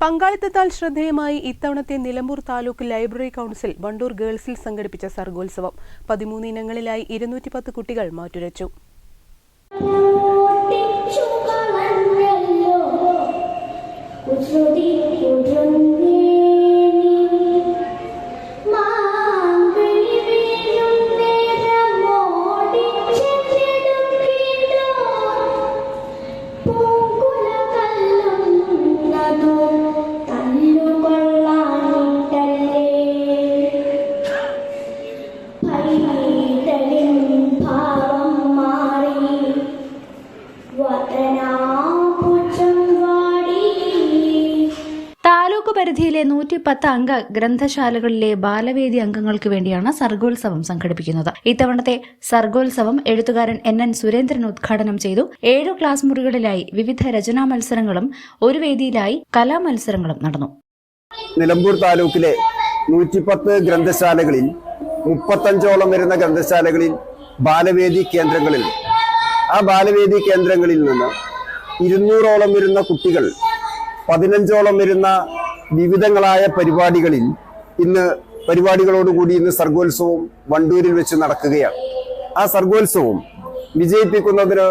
പങ്കാളിത്തത്താൽ ശ്രദ്ധേയമായി ഇത്തവണത്തെ Nilambur taluk library council Wandoor ഗേൾസിൽ സംഘടിപ്പിച്ച സർഗോത്സവം പതിമൂന്ന് ഇനങ്ങളിലായി ഇരുന്നൂറ്റി പത്ത് കുട്ടികൾ മാറ്റുരച്ചു. പൊട്ടിച്ചു പരിധിയിലെ നൂറ്റി പത്ത് അംഗ ഗ്രന്ഥശാലകളിലെ ബാലവേദി അംഗങ്ങൾക്ക് വേണ്ടിയാണ് സർഗോത്സവം സംഘടിപ്പിക്കുന്നത്. ഇത്തവണത്തെ സർഗോത്സവം എഴുത്തുകാരൻ എൻ എൻ സുരേന്ദ്രൻ ഉദ്ഘാടനം ചെയ്തു. ഏഴു ക്ലാസ് മുറികളിലായി വിവിധ രചനാ മത്സരങ്ങളും ഒരു വേദിയിലായി കലാമത്സരങ്ങളും നടന്നു. നിലമ്പൂർ താലൂക്കിലെ നൂറ്റിപ്പത്ത് ഗ്രന്ഥശാലകളിൽ മുപ്പത്തഞ്ചോളം വരുന്ന ഗ്രന്ഥശാലകളിൽ ബാലവേദി കേന്ദ്രങ്ങളിൽ ആ ബാലവേദി കേന്ദ്രങ്ങളിൽ നിന്ന് ഇരുന്നൂറോളം വരുന്ന കുട്ടികൾ പതിനഞ്ചോളം വരുന്ന വിവിധങ്ങളായ പരിപാടികളിൽ ഇന്ന് പരിപാടികളോടുകൂടി ഇന്ന് സർഗോത്സവം വണ്ടൂരിൽ വെച്ച് നടക്കുകയാണ്. ആ സർഗോത്സവം വിജയിപ്പിക്കുന്നതിന്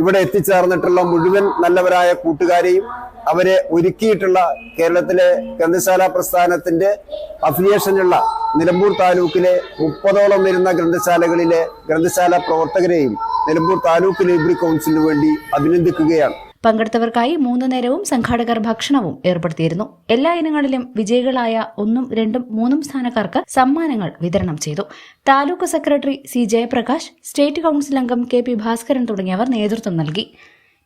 ഇവിടെ എത്തിച്ചേർന്നിട്ടുള്ള മുഴുവൻ നല്ലവരായ കൂട്ടുകാരെയും അവരെ ഒരുക്കിയിട്ടുള്ള കേരളത്തിലെ ഗ്രന്ഥശാല പ്രസ്ഥാനത്തിന്റെ അഫിലിയേഷനുള്ള നിലമ്പൂർ താലൂക്കിലെ മുപ്പതോളം വരുന്ന ഗ്രന്ഥശാലകളിലെ ഗ്രന്ഥശാല പ്രവർത്തകരെയും നിലമ്പൂർ താലൂക്ക് ലൈബ്രറി കൗൺസിലിന് വേണ്ടി അഭിനന്ദിക്കുകയാണ്. പങ്കെടുത്തവർക്കായി മൂന്ന് നേരവും സംഘാടകർ ഭക്ഷണവും ഏർപ്പെടുത്തിയിരുന്നു. എല്ലാ ഇനങ്ങളിലും വിജയികളായ ഒന്നും രണ്ടും മൂന്നും സ്ഥാനക്കാർക്ക് സമ്മാനങ്ങൾ വിതരണം ചെയ്തു. Taluk secretary C Jayaprakash state council അംഗം കെ പി ഭാസ്കരൻ തുടങ്ങിയവർ നേതൃത്വം നൽകി.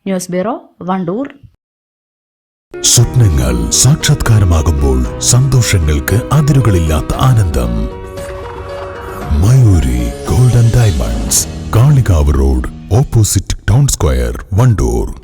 News bureau Wandoor. സ്വപ്നങ്ങൾ സാക്ഷാത്കാരമാകുമ്പോൾ സന്തോഷങ്ങൾക്ക് അതിരുകളില്ലാത്ത ആനന്ദം. Mayuri golden diamonds Kalikavu road opposite town square Wandoor.